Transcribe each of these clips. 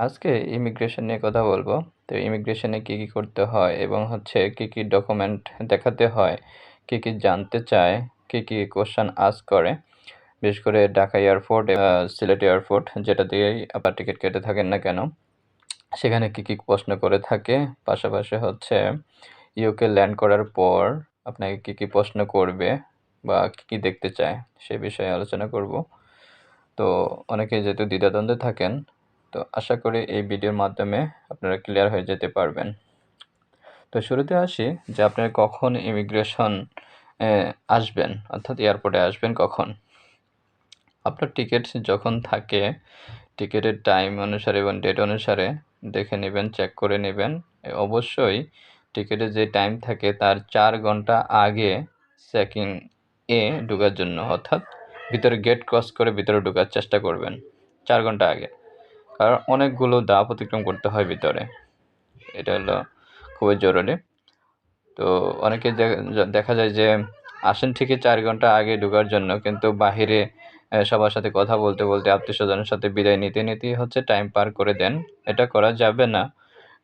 আজকে ইমিগ্রেশন নিয়ে কথা বলব। তো ইমিগ্রেশনে কী কী করতে হয় এবং হচ্ছে কী কী ডকুমেন্ট দেখাতে হয়, কী কী জানতে চায়, কী কী কোশ্চেন আস্ক করে। বিশেষ করে ঢাকা এয়ারপোর্ট সিলেট এয়ারপোর্ট যেটা দিয়েই আপনার টিকিট কেটে থাকেন না কেন, সেখানে কী কী প্রশ্ন করে থাকে। পাশাপাশি হচ্ছে ইউকে ল্যান্ড করার পর আপনাকে কী কী প্রশ্ন করবে বা কী কী দেখতে চায় সে বিষয়ে আলোচনা করব। তো অনেকে যেহেতু দ্বিধাদ্বন্দ্বে থাকেন তো আশা করি এই ভিডিওর মাধ্যমে আপনারা ক্লিয়ার হয়ে যেতে পারবেন। তো শুরুতে আসি যে আপনারা কখন ইমিগ্রেশন আসবেন, অর্থাৎ এয়ারপোর্টে আসবেন কখন? আপনার টিকিট যখন থাকে টিকিটের টাইম অনুসারে এবং ডেট অনুসারে দেখে নেবেন চেক করে নেবেন। অবশ্যই টিকিটের যে টাইম থাকে তার চার ঘণ্টা আগে চেকিং এ ঢোকার জন্য, অর্থাৎ ভিতরে গেট ক্রস করে ভিতরে ঢোকার চেষ্টা করবেন, চার ঘণ্টা আগে। কারণ অনেকগুলো দা অতিক্রম করতে হয় ভিতরে। এটা হলো খুবই জরুরি। তো অনেকে দেখা যায় যে আসেন ঠিকই চার ঘণ্টা আগে ঢোকার জন্য, কিন্তু বাহিরে সবার সাথে কথা বলতে বলতে আত্মীয় স্বজনের সাথে বিদায় নিতে নিতেই হচ্ছে টাইম পার করে দেন। এটা করা যাবে না।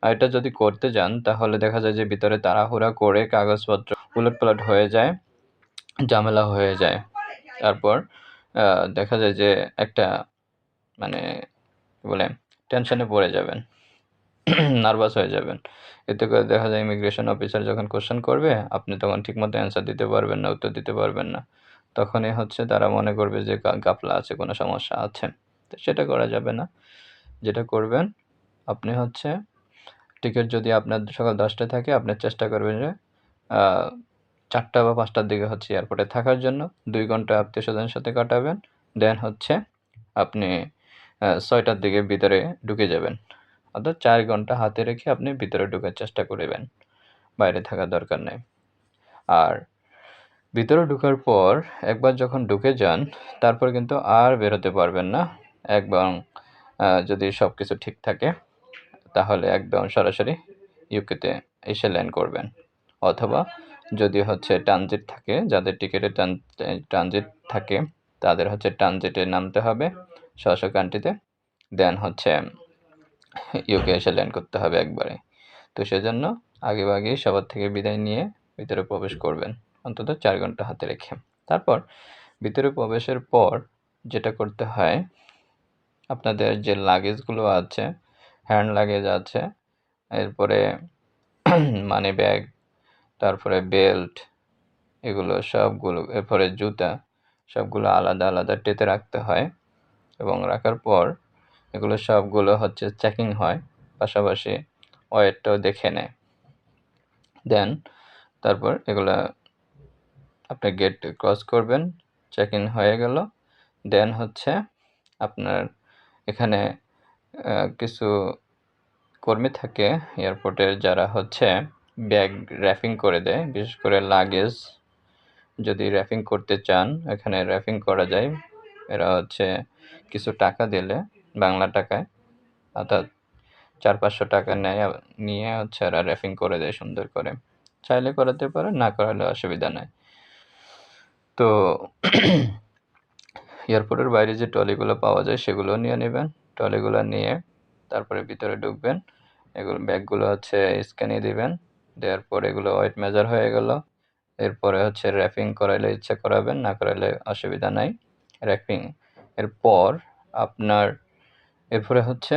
এটা যদি করতে যান, তাহলে দেখা যায় যে ভিতরে তাড়াহুড়া করে কাগজপত্র উলট পালট হয়ে যায়, ঝামেলা হয়ে যায়। তারপর দেখা যায় যে একটা মানে বলে, টেনশনে পড়ে যাবেন, নার্ভাস হয়ে যাবেন। এতে করে দেখা যায় ইমিগ্রেশন অফিসার যখন কোশ্চেন করবে, আপনি তখন ঠিকমতো অ্যান্সার দিতে পারবেন না, উত্তর দিতে পারবেন না। তখনই হচ্ছে তারা মনে করবে যে গাফলা আছে, কোনো সমস্যা আছে। তো সেটা করা যাবে না। যেটা করবেন, আপনি হচ্ছে টিকিট যদি আপনার সকাল দশটায় থাকে আপনার চেষ্টা করবেন যে চারটা বা পাঁচটার দিকে হচ্ছে এয়ারপোর্টে থাকার জন্য। দুই ঘণ্টা আত্মীয় স্বজনের সাথে কাটাবেন। দেন হচ্ছে আপনি ছয়টার দিকে ভিতরে ঢুকে যাবেন। অর্থাৎ চার ঘণ্টা হাতে রেখে আপনি ভিতরে ঢোকার চেষ্টা করবেন। বাইরে থাকার দরকার নেই। আর ভিতরে ঢুকার পর একবার যখন ঢুকে যান, তারপর কিন্তু আর বেরোতে পারবেন না। একবার যদি সব কিছু ঠিক থাকে, তাহলে একদম সরাসরি ইউকেতে এসে ল্যান্ড করবেন। অথবা যদি হচ্ছে ট্রানজিট থাকে, যাদের টিকিটে ট্রানজিট থাকে, তাদের হচ্ছে ট্রানজিটে নামতে হবে। স্ব কান্ট্রিতে দেন হচ্ছে ইউকে এসে ল্যান্ড করতে হবে একবারে। তো সেজন্য আগে আগেই সবার থেকে বিদায় নিয়ে ভিতরে প্রবেশ করবেন, অন্তত চার ঘণ্টা হাতে রেখে। তারপর ভিতরে প্রবেশের পর যেটা করতে হয়, আপনাদের যে লাগেজগুলো আছে হ্যান্ড লাগেজ আছে, এরপরে মানি ব্যাগ তারপরে বেল্ট এগুলো সবগুলো, এরপরে জুতা, সবগুলো আলাদা আলাদা টেতে রাখতে হয়। এবং রাখার পর এগুলো সবগুলো হচ্ছে চেকিং হয়, পাশাপাশি ওয়েটটাও দেখে নেয়। দেন তারপর এগুলো আপনি গেট ক্রস করবেন চেক ইন হয়ে গেল। দেন হচ্ছে আপনার এখানে কিছু কর্মী থাকে এয়ারপোর্টের যারা হচ্ছে ব্যাগ র্যাপিং করে দেয়, বিশেষ করে লাগেজ যদি র্যাপিং করতে চান, এখানে র্যাপিং করা যায়। এরা হচ্ছে কিছু টাকা দিলে, বাংলা টাকায়। অর্থাৎ চার পাঁচশো টাকা নেয়, নিয়ে হচ্ছে এরা র্যাফিং করে দেয় সুন্দর করে। চাইলে করাতে পারে, না করালে অসুবিধা নাই। তো এয়ারপোর্টের বাইরে যে ট্রলিগুলো পাওয়া যায় সেগুলো নিয়ে নেবেন। ট্রলিগুলো নিয়ে তারপরে ভিতরে ঢুকবেন। এগুলো, ব্যাগগুলো হচ্ছে স্ক্যানিয়ে দিবেন। দেওয়ার পর এগুলো ওয়েট মেজার হয়ে গেল। এরপরে হচ্ছে র্যাপিং করাইলে ইচ্ছা করাবেন, না করাইলে অসুবিধা নাই। র্যাপিং এরপর আপনার, এরপরে হচ্ছে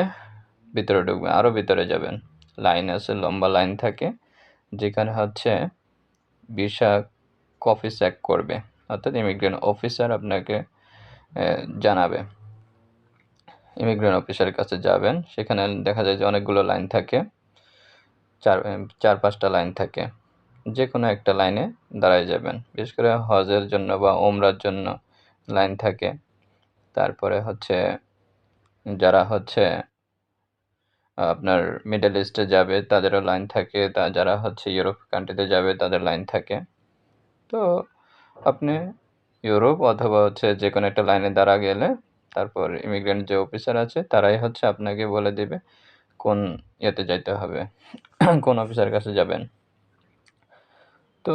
ভিতরে ঢুকবেন আরও ভিতরে যাবেন। লাইন আছে, লম্বা লাইন থাকে, যেখানে হচ্ছে ভিসা কফি চেক করবে, অর্থাৎ ইমিগ্রেন্ট অফিসার আপনাকে জানাবে। ইমিগ্রেন্ট অফিসারের কাছে যাবেন, সেখানে দেখা যায় যে অনেকগুলো লাইন থাকে, চার চার পাঁচটা লাইন থাকে। যে কোনো একটা লাইনে দাঁড়ায় যাবেন, বিশেষ করে হজের জন্য বা ওমরার জন্য লাইন থাকে। তারপরে হচ্ছে যারা হচ্ছে আপনার মিডল ইস্টে যাবে তাদেরও লাইন থাকে, তা যারা হচ্ছে ইউরোপ কান্ট্রিতে যাবে তাদের লাইন থাকে। তো আপনি ইউরোপ অথবা হচ্ছে যে কোনো একটা লাইনে দাঁড়া গেলে তারপর ইমিগ্রেন্ট যে অফিসার আছে তারাই হচ্ছে আপনাকে বলে দেবে কোন ইয়েতে যাইতে হবে, কোন অফিসার কাছে যাবেন। তো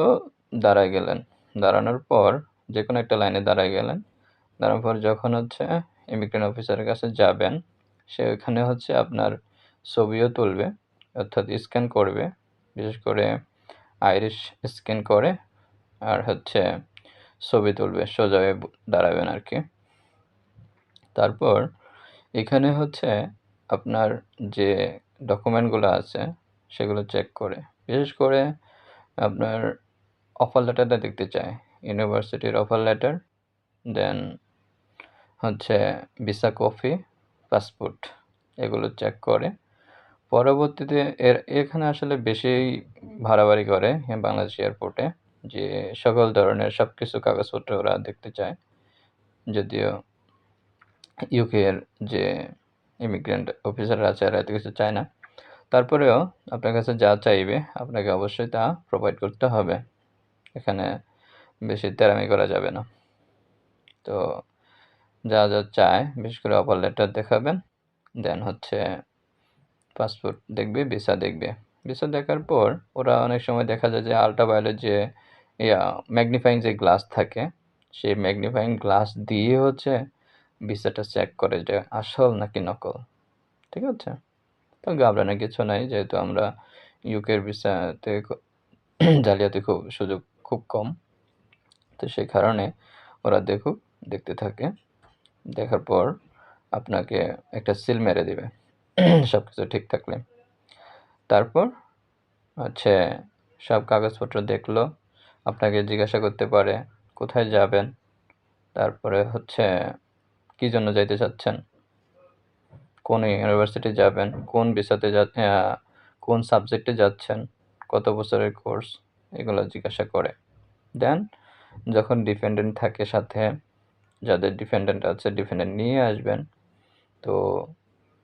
দাঁড়ায় গেলেন। দাঁড়ানোর পর যে কোনো একটা লাইনে দাঁড়ায় গেলেন। দাঁড়ানোর পর যখন হচ্ছে ইমিগ্রেন্ট অফিসারের কাছে যাবেন, সে ওখানে হচ্ছে আপনার ছবিও তুলবে, অর্থাৎ স্ক্যান করবে, বিশেষ করে আইরিশ স্ক্যান করে আর হচ্ছে ছবি তুলবে, সোজা হয়ে দাঁড়াবেন আর কি। তারপর এখানে হচ্ছে আপনার যে ডকুমেন্টগুলো আছে, সেগুলো চেক করে। বিশেষ করে আপনার অফার লেটারটা দেখতে চায় ইউনিভার্সিটির অফার লেটার দেন হচ্ছে ভিসা কপি পাসপোর্ট এগুলো চেক করে। পরবর্তীতে এর, এখানে আসলে বেশি ভাড়াবাড়ি করে বাংলাদেশ এয়ারপোর্টে যে সকল ধরনের সব কিছু কাগজপত্র ওরা দেখতে চায়। যদিও ইউকের যে ইমিগ্রেন্ট অফিসাররা আছে, এরা এত কিছু চায় না। তারপরেও আপনার কাছে যা চাইবে, আপনাকে অবশ্যই তা প্রোভাইড করতে হবে। এখানে বেশি তেরামি করা যাবে না। তো যা যা চায়, বিশেষ করে অফার লেটার দেখাবেন। দেন হচ্ছে পাসপোর্ট দেখবে ভিসা দেখবে। ভিসা দেখার পর ওরা অনেক সময় দেখা যায় যে আলট্রাভায়োলেট যে, ইয়া ম্যাগনিফাইং যে গ্লাস থাকে, সেই ম্যাগনিফাইং গ্লাস দিয়ে হচ্ছে ভিসাটা চেক করে যে আসল নাকি নকল। ঠিক আছে? তো ঘাবড়ানোর কিছু নাই, যেহেতু আমরা ইউকের ভিসাতে জালিয়াতি খুব, সুযোগ খুব কম। তো সেই কারণে ওরা দেখুক, দেখতে থাকে। দেখার পর আপনাকে একটা সিল মেরে দিবে। সব কিছু ঠিক থাকলে। তারপর হচ্ছে সব কাগজপত্র দেখল, আপনাকে জিজ্ঞাসা করতে পারে, কোথায় যাবেন? তারপরে হচ্ছে কী জন্য যাইতে চাচ্ছেন? কোন ইউনিভার্সিটি যাবেন? কোন বিষয়তে যা কোন সাবজেক্টে যাচ্ছেন? কত বছরের কোর্স এগুলো জিজ্ঞাসা করে। দেন যখন ডিপেন্ডেন্ট থাকে সাথে যাদের ডিপেন্ডেন্ট আছে ডিপেন্ডেন্ট নিয়ে আসবেন। তো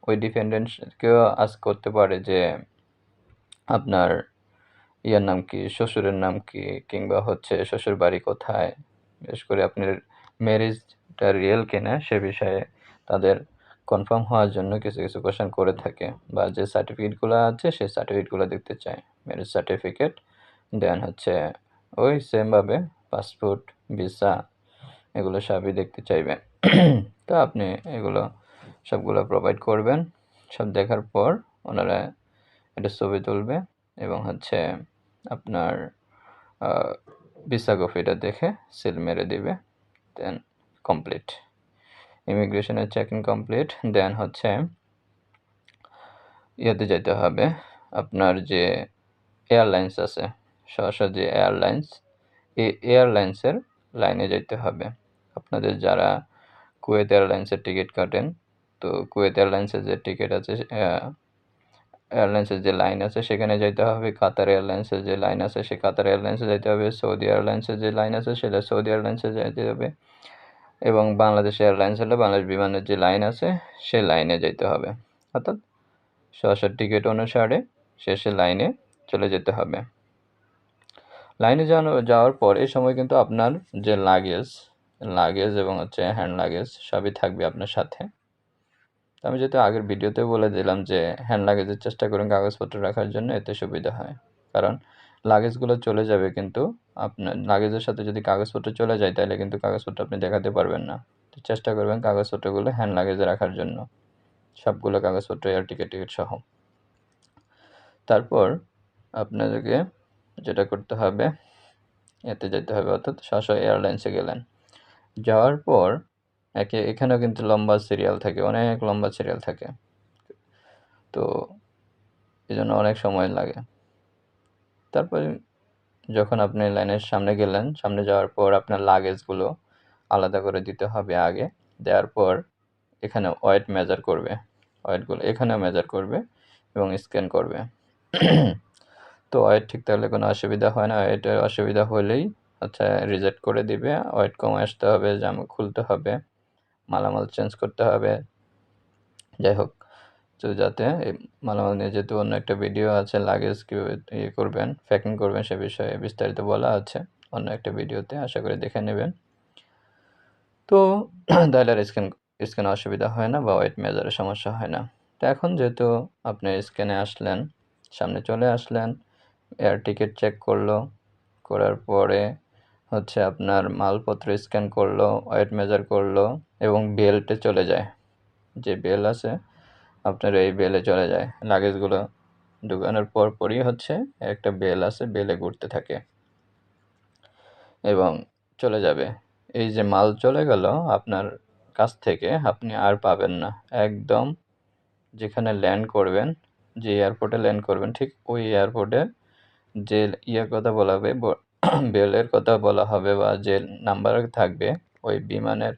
ওই ডিপেন্ডেন্টকেও আজ করতে পারে যে, আপনার ইয়ার নাম কি, শ্বশুরের নাম কি, কিংবা হচ্ছে শ্বশুর বাড়ি কোথায়, বিশেষ করে আপনার ম্যারেজটা রিয়েল কিনা, সে বিষয়ে তাদের কনফার্ম হওয়ার জন্য কিছু কিছু কোয়েশন করে থাকে। বা যে সার্টিফিকেটগুলো আছে সেই সার্টিফিকেটগুলো দেখতে চায়। ম্যারেজ সার্টিফিকেট দেন হচ্ছে ওই সেমভাবে পাসপোর্ট ভিসা এগুলো সবই দেখতে চাইবেন। তো আপনি এগুলো সবগুলো প্রোভাইড করবেন। সব দেখার পর ওনারা এটা ছবি তুলবে এবং হচ্ছে আপনার ভিসা কপিটা দেখে সিল মেরে দিবে দেন কমপ্লিট ইমিগ্রেশনের চেক ইন কমপ্লিট দেন হচ্ছে ইয়েতে যেতে হবে। আপনার যে এয়ারলাইন্স আছে, সরাসরি যে এয়ারলাইন্স এই এয়ারলাইন্সের লাইনে যেতে হবে। আপনাদের যারা কুয়েত এয়ারলাইন্সের টিকিট কাটেন, তো কুয়েত এয়ারলাইন্সের যে টিকিট আছে এয়ারলাইন্সের যে লাইন আছে সেখানে যেতে হবে, কাতার এয়ারলাইন্সের যে লাইন আছে সে কাতার এয়ারলাইন্সে যেতে হবে, সৌদি এয়ারলাইন্সের যে লাইন আছে সেটা সৌদি এয়ারলাইন্সে যেতে হবে এবং বাংলাদেশ এয়ারলাইন্স হলে বাংলাদেশ বিমানের যে লাইন আছে সে লাইনে যেতে হবে। অর্থাৎ সরাসরি টিকিট অনুসারে শেষে লাইনে চলে যেতে হবে। লাইনে যাওয়ার পর এই সময় কিন্তু আপনার যে লাগেজ লাগেজ এবং হচ্ছে হ্যান্ড লাগেজ সবই থাকবে আপনার সাথে। তো আমি যেহেতু আগের ভিডিওতে বলে দিলাম যে হ্যান্ড লাগেজের চেষ্টা করুন কাগজপত্র রাখার জন্য, এতে সুবিধা হয়। কারণ লাগেজগুলো চলে যাবে কিন্তু আপনার লাগেজের সাথে যদি কাগজপত্র চলে যায়, তাহলে কিন্তু কাগজপত্র আপনি দেখাতে পারবেন না। তো চেষ্টা করবেন কাগজপত্রগুলো হ্যান্ড লাগেজে রাখার জন্য। সবগুলো কাগজপত্র এয়ার টিকিট টিকিট সহ। তারপর আপনাদেরকে যেটা করতে হবে, এতে যেতে হবে অর্থাৎ শাসা এয়ারলাইন্সে গেলেন। যাওয়ার পর একে, এখানেও কিন্তু লম্বা সিরিয়াল থাকে, অনেক লম্বা সিরিয়াল থাকে। তো এই জন্য অনেক সময় লাগে। তারপর যখন আপনি লাইনের সামনে গেলেন, সামনে যাওয়ার পর আপনার লাগেজগুলো আলাদা করে দিতে হবে আগে। দেওয়ার পর এখানে ওয়েট মেজার করবে। ওয়েটগুলো এখানেও মেজার করবে এবং স্ক্যান করবে। তো ওয়েট ঠিক থাকলে কোনো অসুবিধা হয় না। ওয়েটের অসুবিধা হলেই আচ্ছা রিজেক্ট করে দিবে। ওয়েট কমে আসতে হবে জামা খুলতে হবে, মালামাল চেঞ্জ করতে হবে। যাই হোক, তো যাতে মালামাল নিয়ে যেহেতু অন্য একটা ভিডিও আছে লাগেজ কীভাবে ইয়ে করবেন প্যাকিং করবেন সে বিষয়ে বিস্তারিত বলা আছে অন্য একটা ভিডিওতে আশা করি দেখে নেবেন। তো তাহলে আর স্ক্যান স্ক্যানে অসুবিধা হয় না বা ওয়েট মেজারের সমস্যা হয় না। তো এখন যেহেতু আপনি স্ক্যানে আসলেন, সামনে চলে আসলেন এয়ার টিকিট চেক করল, করার পরে হচ্ছে আপনার মালপত্র স্ক্যান করল ওয়েট মেজার করল এবং বেল্টে চলে যায়। যে বেল আছে, আপনার এই বেলে চলে যায়। লাগেজগুলো ঢুকানোর পর পরই হচ্ছে একটা বেল আছে বেলে ঘুরতে থাকে এবং চলে যাবে। এই যে মাল চলে গেল আপনার কাছ থেকে, আপনি আর পাবেন না। একদম যেখানে ল্যান্ড করবেন, যে এয়ারপোর্টে ল্যান্ড করবেন, ঠিক ওই এয়ারপোর্টে যে ইয়ের কথা বলা হবে বেলের কথা বলা হবে বা যে নাম্বার থাকবে, ওই বিমানের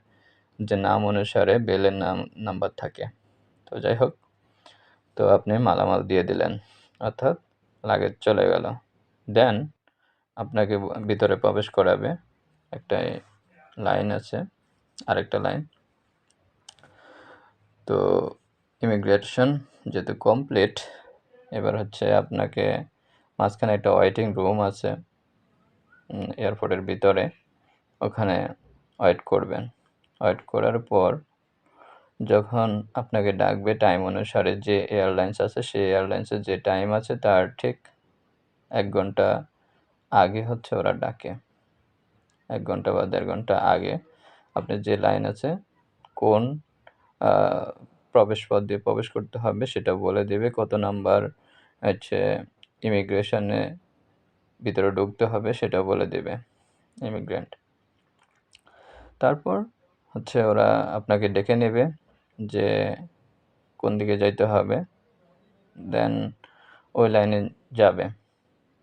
যে নাম অনুসারে বেলের নাম নাম্বার থাকে। তো যাই হোক, তো আপনি মালামাল দিয়ে দিলেন, অর্থাৎ লাগেজ চলে গেল। দেন আপনাকে ভিতরে প্রবেশ করাবে, একটা লাইন আছে, আরেকটা লাইন তো ইমিগ্রেশন যেহেতু কমপ্লিট এবার হচ্ছে আপনাকে মাঝখানে একটা ওয়েটিং রুম আছে। এয়ারপোর্টের ভিতরে ওখানে ওয়েট করবেন। ওয়েট করার পর যখন আপনাকে ডাকবে টাইম অনুসারে যে এয়ারলাইন্স আছে, সেই এয়ারলাইন্সের যে টাইম আছে, তার ঠিক এক ঘণ্টা আগে হচ্ছে ওরা ডাকে। এক ঘণ্টা বা দেড় ঘণ্টা আগে আপনি যে লাইন আছে, কোন প্রবেশ পথ দিয়ে প্রবেশ করতে হবে সেটা বলে দেবে। কত নাম্বার হচ্ছে ইমিগ্রেশনে ভিতরে ঢুকতে হবে সেটা বলে দেবে ইমিগ্রেন্ট তারপর হচ্ছে ওরা আপনাকে ডেকে নেবে যে কোন দিকে যাইতে হবে দেন ওই লাইনে যাবে।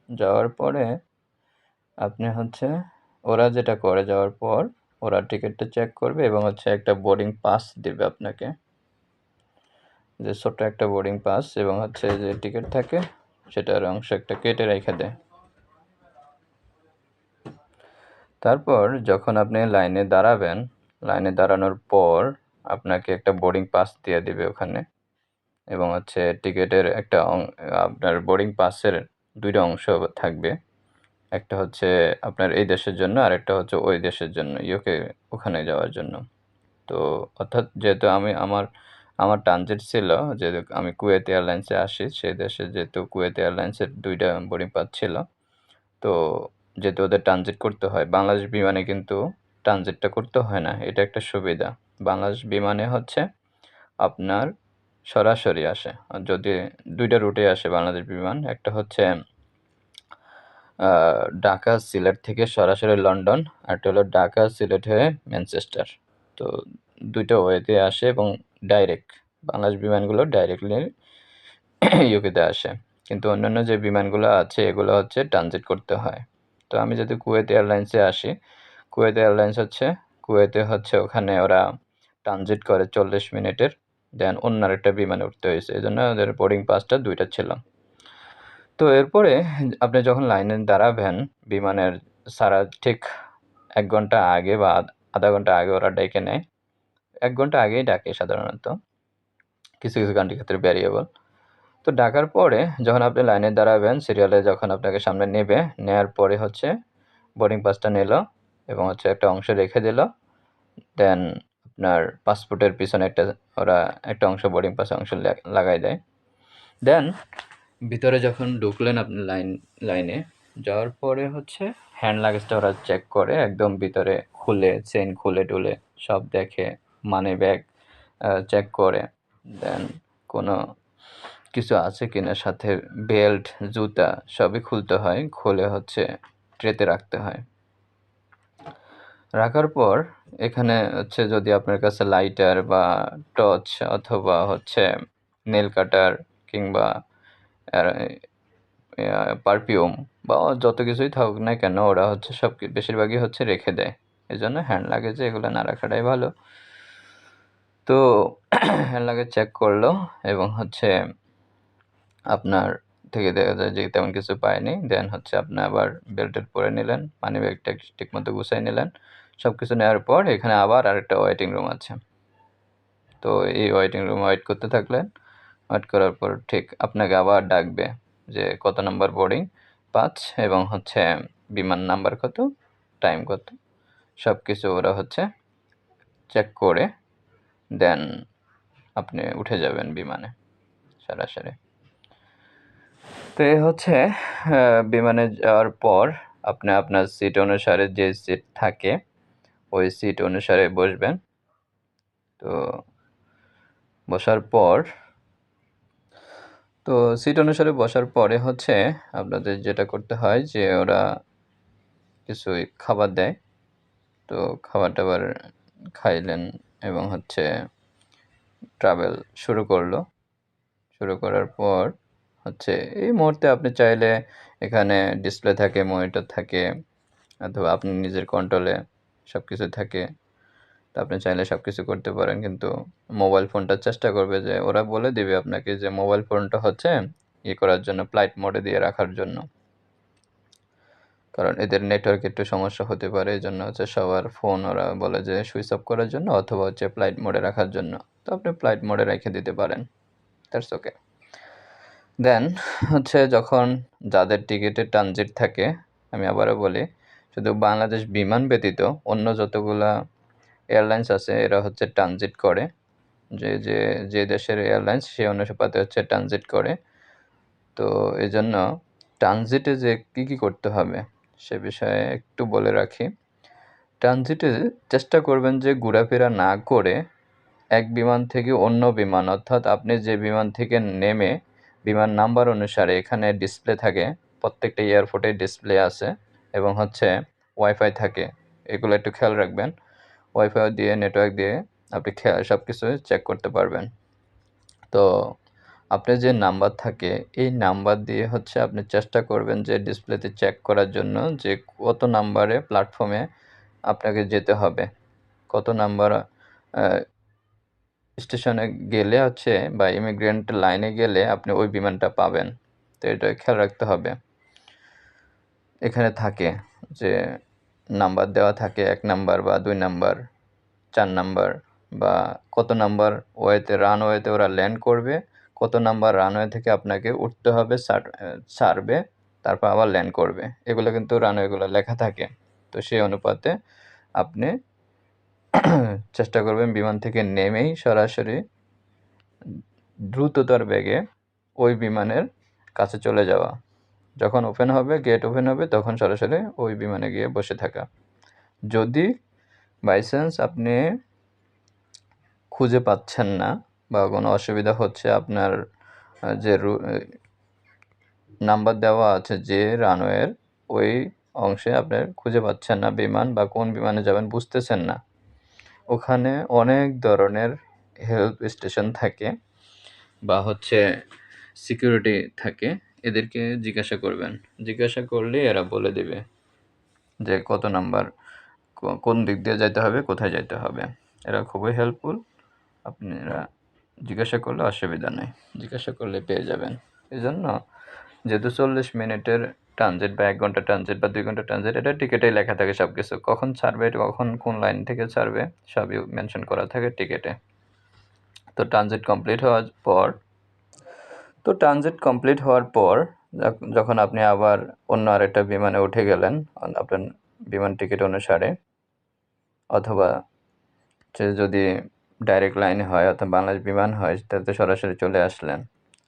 যাওয়ার পরে আপনি হচ্ছে, ওরা যেটা করে যাওয়ার পর ওরা টিকিটটা চেক করবে এবং হচ্ছে একটা বোর্ডিং পাস দেবে আপনাকে। যে ছোট্ট একটা বোর্ডিং পাস এবং হচ্ছে যে টিকিট থাকে, সেটার অংশ একটা কেটে রেখে দেয়। তারপর যখন আপনি লাইনে দাঁড়াবেন, লাইনে দাঁড়ানোর পর আপনাকে একটা বোর্ডিং পাস দিয়ে দিবে ওখানে এবং হচ্ছে টিকিটের একটা আপনার বোর্ডিং পাসের দুইটা অংশ থাকবে। একটা হচ্ছে আপনার এই দেশের জন্য আর একটা হচ্ছে ওই দেশের জন্য ইউকে ওখানে যাওয়ার জন্য। তো অর্থাৎ যেহেতু আমি আমার আমার ট্রানজিট ছিল, যেহেতু আমি কুয়েত এয়ারলাইন্সে আসি, সেই দেশে যেহেতু কুয়েত এয়ারলাইন্সের দুইটা বোর্ডিং পাস ছিল, তো যেহেতু ওদের ট্রানজিট করতে হয়, বাংলাদেশ বিমানে কিন্তু ট্রানজিটটা করতে হয় না। এটা একটা সুবিধা। বাংলাদেশ বিমানে হচ্ছে আপনার সরাসরি আসে। আর যদি দুইটা রুটে আসে বাংলাদেশ বিমান, একটা হচ্ছে ঢাকা সিলেট থেকে সরাসরি লন্ডন, আর হলো ঢাকা সিলেট হয়ে ম্যানচেস্টার। তো দুইটা ওয়েতে আসে এবং ডাইরেক্ট বাংলাদেশ বিমানগুলো ডাইরেক্টলি ইউকেতে আসে। কিন্তু অন্যান্য যে বিমানগুলো আছে, এগুলো হচ্ছে ট্রানজিট করতে হয়। তো আমি যদি কুয়েত এয়ারলাইন্সে আসি, কুয়েত এয়ারলাইন্স হচ্ছে, কুয়েতে হচ্ছে ওখানে ওরা ট্রানজিট করে চল্লিশ মিনিটের দেন অন্য একটা বিমানে উঠতে হয়েছে। এই জন্য ওদের বোর্ডিং পাসটা দুইটা ছিল। তো এরপরে আপনি যখন লাইনে দাঁড়াবেন, বিমানের সারা ঠিক এক ঘণ্টা আগে বা আধ- ঘণ্টা আগে ওরা ডেকে নেয়। এক ঘণ্টা আগেই ডাকে সাধারণত। কিছু কিছু কান্ট্রির ক্ষেত্রে ভ্যারিয়েবল তো ডাকার পরে যখন আপনি লাইনে দাঁড়াবেন সিরিয়ালে যখন আপনাকে সামনে নেবে, নেয়ার পরে হচ্ছে বোর্ডিং পাসটা নিল এবং হচ্ছে একটা অংশ রেখে দিল। দেন আপনার পাসপোর্টের পিছনে একটা, ওরা একটা অংশ বোর্ডিং পাস অংশ লাগাই দেয়। দেন ভিতরে যখন ঢুকলেন আপনি লাইন, লাইনে, যাওয়ার পরে হচ্ছে হ্যান্ড লাগেজটা ওরা চেক করে, একদম ভিতরে খুলে চেন খুলে টুলে সব দেখে মানি ব্যাগ চেক করে। দেন কোনো কিছু আছে কিনা, সাথে বেল্ট, জুতা সবই খুলতে হয়, খুলে হচ্ছে ট্রেতে রাখতে হয়। রাখার পর এখানে হচ্ছে যদি আপনার কাছে লাইটার বা টর্চ অথবা হচ্ছে নেল কাটার কিংবা পারফিউম বা যত কিছুই থাকুক না কেন, ওরা হচ্ছে সব বেশিরভাগই হচ্ছে রেখে দেয়। এই জন্য হ্যান্ড লাগেজে এগুলো না রাখাটাই ভালো। তো, হ্যান্ড লাগেজ চেক করল এবং হচ্ছে আপনার থেকে দেখা যায় যে তেমন কিছু পায়নি দেন হচ্ছে আপনি আবার বেল্টের পরে নিলেন মানি ব্যাগটা ঠিক মতো গুছাই নিলেন সব কিছু নেওয়ার পর এখানে আবার আরেকটা ওয়েটিং রুম আছে। তো এই ওয়েটিং রুমে ওয়েট করতে থাকলেন ওয়েট করার পর ঠিক আপনাকে আবার ডাকবে যে কত নাম্বার বোর্ডিং পাঁচ এবং হচ্ছে বিমান নাম্বার কত টাইম কত সব কিছু ওরা হচ্ছে চেক করে দেন আপনি উঠে যাবেন বিমানে, সরাসরি। এই হচ্ছে বিমানে যাওয়ার পর আপনি আপনার সিট অনুসারে যে সিট থাকে, ওই সিট অনুসারে বসবেন। তো বসার পর, তো সিট অনুসারে বসার পরে হচ্ছে আপনাদের যেটা করতে হয় যে ওরা কিছু খাবার দেয়। তো খাবার টাবার খাইলেন এবং হচ্ছে ট্রাভেল শুরু করল। শুরু করার পর হচ্ছে, এই মুহূর্তে আপনি চাইলে এখানে ডিসপ্লে থাকে মনিটর থাকে, অথবা আপনি নিজের কন্ট্রোলে সব কিছু থাকে। তো আপনি চাইলে সব কিছু করতে পারেন, কিন্তু মোবাইল ফোনটা চেষ্টা করবে যে ওরা বলে দিবে আপনাকে যে মোবাইল ফোনটা হচ্ছে ইয়ে করার জন্য ফ্লাইট মোডে দিয়ে রাখার জন্য। কারণ এদের নেটওয়ার্ক একটু সমস্যা হতে পারে, এই জন্য হচ্ছে সবার ফোন ওরা বলে যে সুইচ অফ করার জন্য, অথবা হচ্ছে ফ্লাইট মোডে রাখার জন্য। তো আপনি ফ্লাইট মোডে রেখে দিতে পারেন। দ্যাটস ওকে দেন হচ্ছে যখন যাদের টিকিটে ট্রানজিট থাকে, আমি আবারও বলি, শুধু বাংলাদেশ বিমান ব্যতীত অন্য যতগুলা এয়ারলাইন্স আছে, এরা হচ্ছে ট্রানজিট করে। যে যে যে দেশের এয়ারলাইন্স সে অনুপাতে হচ্ছে ট্রানজিট করে। তো এই জন্য ট্রানজিটে যে কী কী করতে হবে, সে বিষয়ে একটু বলে রাখি। ট্রানজিটে চেষ্টা করবেন যে ঘোরাফেরা না করে এক বিমান থেকে অন্য বিমান, অর্থাৎ আপনি যে বিমান থেকে নেমে বিমান নাম্বার অনুসারে এখানে ডিসপ্লে থাকে, প্রত্যেকটা এয়ারপোর্টে ডিসপ্লে আছে এবং হচ্ছে ওয়াইফাই থাকে। এগুলো একটু খেয়াল রাখবেন। ওয়াইফাই দিয়ে, নেটওয়ার্ক দিয়ে আপনি সব কিছু চেক করতে পারবেন। তো আপনার যে নাম্বার থাকে, এই নাম্বার দিয়ে হচ্ছে আপনি চেষ্টা করবেন যে ডিসপ্লেতে চেক করার জন্য যে কত নাম্বারে প্ল্যাটফর্মে আপনাকে যেতে হবে। কত নাম্বার স্টেশনে গেলে হচ্ছে বা ইমিগ্রেন্ট লাইনে গেলে আপনি ওই বিমানটা পাবেন। তো এটা খেয়াল রাখতে হবে। এখানে থাকে যে নাম্বার দেওয়া থাকে, এক নাম্বার বা দুই নাম্বার চার নাম্বার বা কত নাম্বার ওয়েতে রানওয়েতে ওরা ল্যান্ড করবে, কত নাম্বার রানওয়ে থেকে আপনাকে উঠতে হবে ছাড়বে তারপর আবার ল্যান্ড করবে। এগুলো কিন্তু রানওয়েগুলো লেখা থাকে। তো সেই অনুপাতে আপনি চেষ্টা করবেন বিমান থেকে নেমেই সরাসরি দ্রুততার বেগে ওই বিমানের কাছে চলে যাওয়া। যখন ওপেন হবে গেট ওপেন হবে, তখন সরাসরি ওই বিমানে গিয়ে বসে থাকা। যদি বাইচান্স আপনি খুঁজে পাচ্ছেন না বা কোনো অসুবিধা হচ্ছে আপনার যে নাম্বার দেওয়া আছে যে রানওয়ের ওই অংশে আপনার খুঁজে পাচ্ছেন না বিমান বা কোন বিমানে যাবেন বুঝতেছেন না। ওখানে অনেক ধরনের হেল্প স্টেশন থাকে বা হচ্ছে সিকিউরিটি থাকে, এদেরকে জিজ্ঞাসা করবেন। জিজ্ঞাসা করলে এরা বলে দেবে যে কত নাম্বার কোন দিক দিয়ে যাইতে হবে, কোথায় যাইতে হবে। এরা খুবই হেল্পফুল আপনারা জিজ্ঞাসা করলে অসুবিধা নেই। জিজ্ঞাসা করলে পেয়ে যাবেন। এই জন্য যেহেতু চল্লিশ মিনিটের ট্রানজিট বা এক ঘণ্টা ট্রানজিট বা দুই ঘণ্টা ট্রানজিট এটা টিকিটেই লেখা থাকে সব কিছু কখন ছাড়বে, কখন কোন লাইন থেকে ছাড়বে, সবই মেনশন করা থাকে টিকিটে তো ট্রানজিট কমপ্লিট হওয়ার পর, তো ট্রানজিট কমপ্লিট হওয়ার পর যখন আপনি আবার অন্য আরেকটা বিমানে উঠে গেলেন আপনার বিমান টিকিট অনুসারে, অথবা যদি ডাইরেক্ট লাইনে হয় অর্থাৎ বাংলাদেশ বিমান হয়, তাতে সরাসরি চলে আসলেন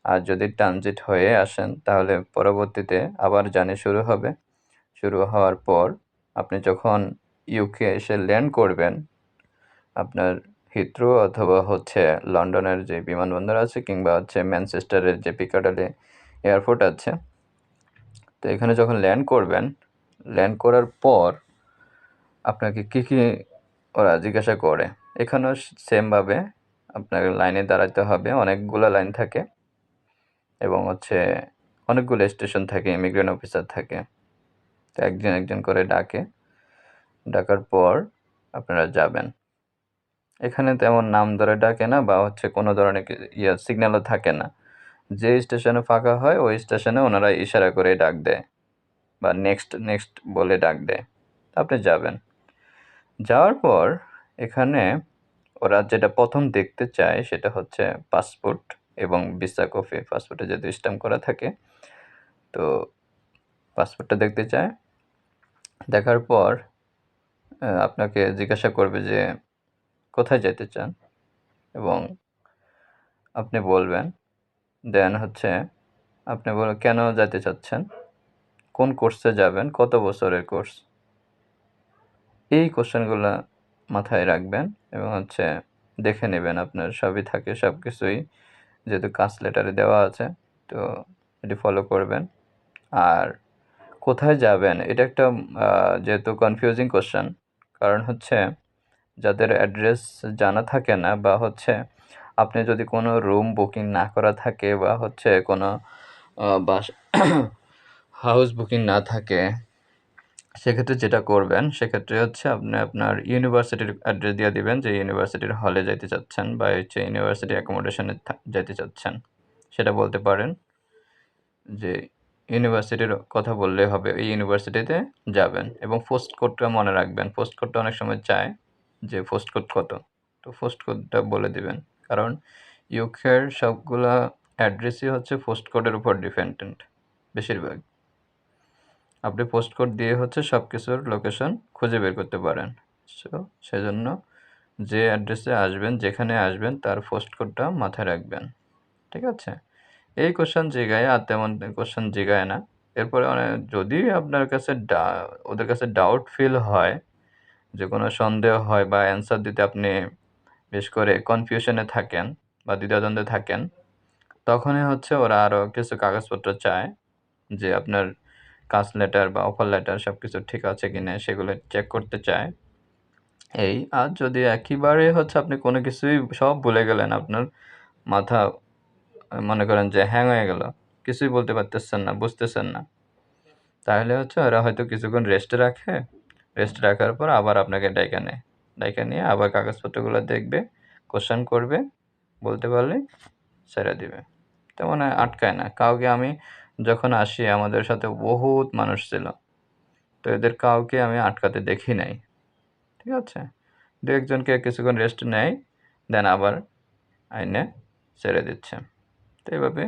আর যদি ট্রানজিট হয়ে আসেন, তাহলে পরবর্তীতে আবার জার্নি শুরু হবে। শুরু হওয়ার পর আপনি যখন ইউকে এসে ল্যান্ড করবেন, আপনার হিথ্রো অথবা হচ্ছে লন্ডনের যে বিমানবন্দর আছে কিংবা হচ্ছে ম্যানচেস্টারের যে পিকাডালে এয়ারপোর্ট আছে, তো এখানে যখন ল্যান্ড করবেন, ল্যান্ড করার পর আপনাকে কী কী ওরা জিজ্ঞাসা করে? এখানেও সেমভাবে আপনাকে লাইনে দাঁড়াতে হবে, অনেকগুলো লাইন থাকে। এবং হচ্ছে অনেকগুলো স্টেশন থাকে ইমিগ্রেন্ট অফিসার থাকে। তো একজন একজন করে ডাকে। ডাকার পর আপনারা যাবেন। এখানে তেমন নাম ধরে ডাকে না বা হচ্ছে কোনো ধরনের ইয়ে সিগন্যালও থাকে না। যে স্টেশনে ফাঁকা হয়, ওই স্টেশনে ওনারা ইশারা করে ডাক দেয় বা নেক্সট নেক্সট বলে ডাক দেয়। আপনি যাবেন। যাওয়ার পর এখানে ওরা যেটা প্রথম দেখতে চায় সেটা হচ্ছে পাসপোর্ট এবং ভিসা, কপি, পাসপোর্টে যদি স্ট্যাম্প করা থাকে, তো পাসপোর্টটা দেখতে চায় দেখার পর আপনাকে জিজ্ঞাসা করবে যে, কোথায় যেতে চান? এবং আপনি বলবেন, দেন হচ্ছে, আপনি বল, কেন যেতে চাচ্ছেন? কোন কোর্সে যাবেন? কত বছরের কোর্স? এই কোশ্চেনগুলো মাথায় রাখবেন এবং হচ্ছে দেখে নেবেন, আপনার সবই থাকে সব কিছুই যেহেতু কাজ লেটারে দেওয়া আছে, তো এটি ফলো করবেন। আর কোথায় যাবেন? এটা একটা যেহেতু কনফিউজিং কোশ্চেন কারণ হচ্ছে যাদের অ্যাড্রেস জানা থাকে না বা হচ্ছে আপনি যদি কোনো রুম বুকিং না করা থাকে বা হচ্ছে কোনো বাস হাউস বুকিং না থাকে সেক্ষেত্রে যেটা করবেন, সেক্ষেত্রে হচ্ছে আপনি আপনার ইউনিভার্সিটির অ্যাড্রেস দিয়ে দিবেন যে ইউনিভার্সিটির হলে যাইতে চাচ্ছেন বা হচ্ছে ইউনিভার্সিটি অ্যাকোমোডেশনে যেতে চাচ্ছেন। সেটা বলতে পারেন যে ইউনিভার্সিটির কথা বললে হবে, এই ইউনিভার্সিটিতে যাবেন এবং পোস্ট কোডটা মনে রাখবেন। পোস্ট কোডটা অনেক সময় চায় যে পোস্ট কোড কত। তো পোস্ট কোডটা বলে দিবেন। কারণ ইউকের সবগুলা অ্যাড্রেসই হচ্ছে পোস্ট কোডের উপর ডিপেন্ডেন্ট বেশিরভাগ। আপনি পোস্ট কোড দিয়ে হচ্ছে সব কিছুর লোকেশন খুঁজে বের করতে পারেন। সো সেজন্য যে অ্যাড্রেসে আসবেন, যেখানে আসবেন, তার পোস্ট কোডটা মাথায় রাখবেন। ঠিক আছে? এই কোশ্চেন জিগায়, আর তেমন কোশ্চেন জিগায় না। এরপরে অনেক যদি আপনার কাছে ডা- ওদের কাছে ডাউট ফিল হয়, যে কোনো সন্দেহ হয় বা অ্যান্সার দিতে আপনি বেশ করে কনফিউশনে থাকেন বা দ্বিধাদ্বন্দ্বে থাকেন, তখনই হচ্ছে ওরা আরও কিছু কাগজপত্র চায় যে আপনার কাজ লেটার বা অফার লেটার সব কিছু ঠিক আছে কি না সেগুলো চেক করতে চায়। এই, আর যদি একেবারে হচ্ছে আপনি কোনো কিছুই সব ভুলে গেলেন, আপনার মাথা, মনে করেন যে হ্যাং হয়ে গেল, কিছুই বলতে পারতেছেন না, বুঝতেছেন না, তাহলে হচ্ছে ওরা হয়তো কিছুক্ষণ রেস্টে রাখে। রেস্ট রাখার পর আবার আপনাকে ডাইকা নেয়। ডাইকা নিয়ে আবার কাগজপত্রগুলো দেখবে কোশ্চেন করবে, বলতে পারলে ছেড়ে দিবে। তেমন আটকায় না। কাউকে আমি যখন আসি, আমাদের সাথে বহুত মানুষ ছিল। তো এদের কাউকে আমি আটকাতে দেখি নাই। ঠিক আছে? দু একজনকে কিছুক্ষণ রেস্ট নেয় দেন আবার আইনে ছেড়ে দিচ্ছে। তো এইভাবে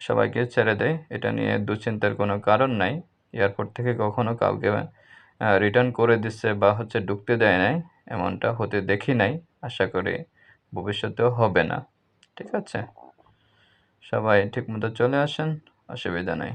সবাইকে ছেড়ে দেয়। এটা নিয়ে দুশ্চিন্তার কোনো কারণ নাই। এয়ারপোর্ট থেকে কখনো কাউকে রিটার্ন করে দিচ্ছে বা হচ্ছে ঢুকতে দেয় নাই, এমনটা হতে দেখি নাই। আশা করি ভবিষ্যতেও হবে না। ঠিক আছে? সবাই ঠিকমতো চলে আসেন। অসুবিধা নাই